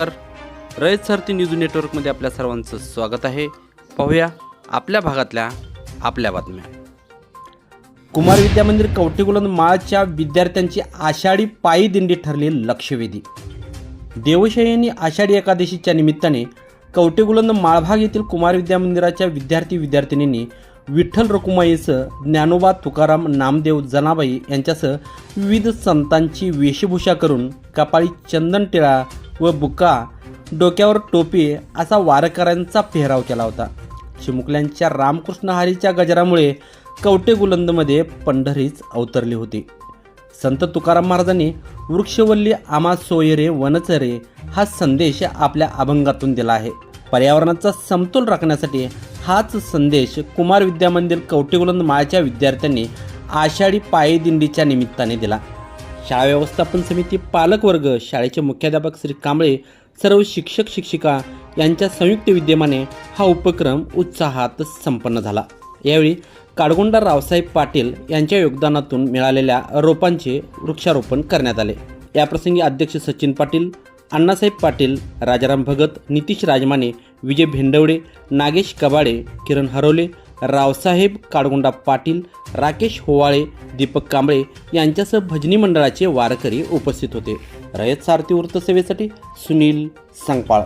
तर रयत सारथी न्यूज नेटवर्कमध्ये आपल्या सर्वांचं स्वागत आहे. पाहूया आपल्या भागातल्या आपल्या बातम्या. कुमार विद्या मंदिर कवटेकुलन माळच्या विद्यार्थ्यांची आषाढी पायी दिंडी ठरली लक्षवेधी. देवशयनी आषाढी एकादशीच्या निमित्ताने कवटेकुलंद माळभाग येथील कुमार विद्या मंदिराच्या विद्यार्थी विद्यार्थिनींनी विठ्ठल रकुमाईसह ज्ञानोबा तुकाराम नामदेव जनाबाई यांच्यासह विविध संतांची वेशभूषा करून कपाळी चंदन टिळा व बुका डोक्यावर टोपी असा वारकऱ्यांचा पेहराव केला होता. चिमुकल्यांच्या रामकृष्ण हरीच्या गजरामुळे कवटे गुलंदमध्ये पंढरीच अवतरली होती. संत तुकाराम महाराजांनी वृक्षवल्ली आमा सोयरे वनचरे हा संदेश आपल्या अभंगातून दिला आहे. पर्यावरणाचा समतोल राखण्यासाठी हाच संदेश कुमार विद्यामंदिर कवटेगुलंद माळच्या विद्यार्थ्यांनी आषाढी पायी दिंडीच्या निमित्ताने दिला. शाळा व्यवस्थापन समिती पालकवर्ग शाळेचे मुख्याध्यापक श्री कांबळे सर्व शिक्षक शिक्षिका यांच्या संयुक्त विद्यमाने हा उपक्रम उत्साहात संपन्न झाला. यावेळी काडगोंडा रावसाहेब पाटील यांच्या योगदानातून मिळालेल्या रोपांचे वृक्षारोपण करण्यात आले. याप्रसंगी अध्यक्ष सचिन पाटील अण्णासाहेब पाटील राजाराम भगत नितीश राजमाने विजय भेंडवडे नागेश कबाडे किरण हरवले रावसाहेब काळगुंडा पाटील राकेश होवाळे दीपक कांबळे यांच्यासह भजनी मंडळाचे वारकरी उपस्थित होते. रयत सारथी वृत्तसेवेसाठी सुनील सांगपाळ.